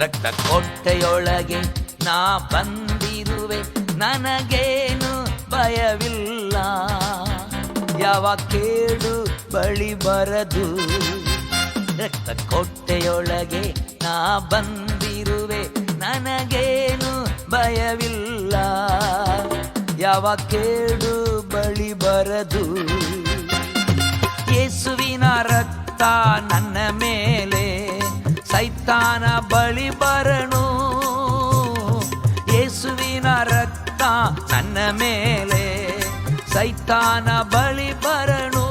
ರಕ್ತ ಕೊಟ್ಟೆಯೊಳಗೆ ನಾ ಬಂದಿರುವೆ. ನನಗೇನು ಭಯವಿಲ್ಲ. ಯಾವ ಕೇಡು ಬಳಿ ಬರದು. ರಕ್ತ ಕೊಟ್ಟೆಯೊಳಗೆ ನಾ ಬಂದಿರುವೆ. ನನಗೇನು ಭಯವಿಲ್ಲ. ಯಾವ ಕೇಡು ಬಳಿ ಬರದು. ಕೇಸುವಿನ ರಕ್ತ ನನ್ನ ಮೇಲೆ ಸೈತಾನ ಬಳಿ ಬರಣು ಯೇಸುವಿನ ರಕ್ತ ನನ್ನ ಮೇಲೆ ಸೈತಾನ ಬಳಿ ಬರಣು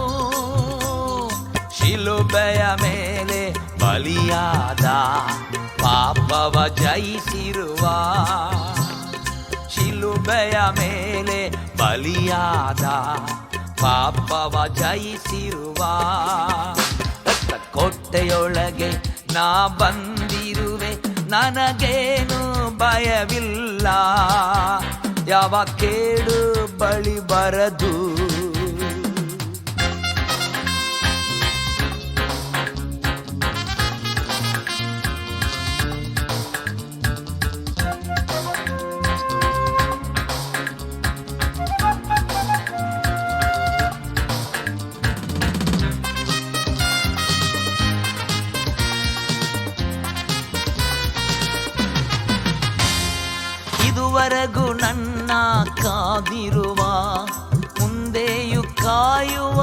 ಶಿಲುಬೆಯ ಮೇಲೆ ಬಲಿಯಾದ ಪಾಪವ ಜಯಿಸಿರುವ. ಶಿಲುಬೆಯ ಮೇಲೆ ಬಲಿಯಾದ ಪಾಪವ ಜಯಿಸಿರುವ. ರಕ್ತ ನಾ ಬಂದಿರುವೆ ನನಗೇನು ಭಯವಿಲ್ಲ. ಯಾವ ಕೇಳು ಬಳಿ ಬರದು ಇದುವರೆಗೂ ನನ್ನ ಕಾದಿರುವ ಮುಂದೆಯು ಕಾಯುವ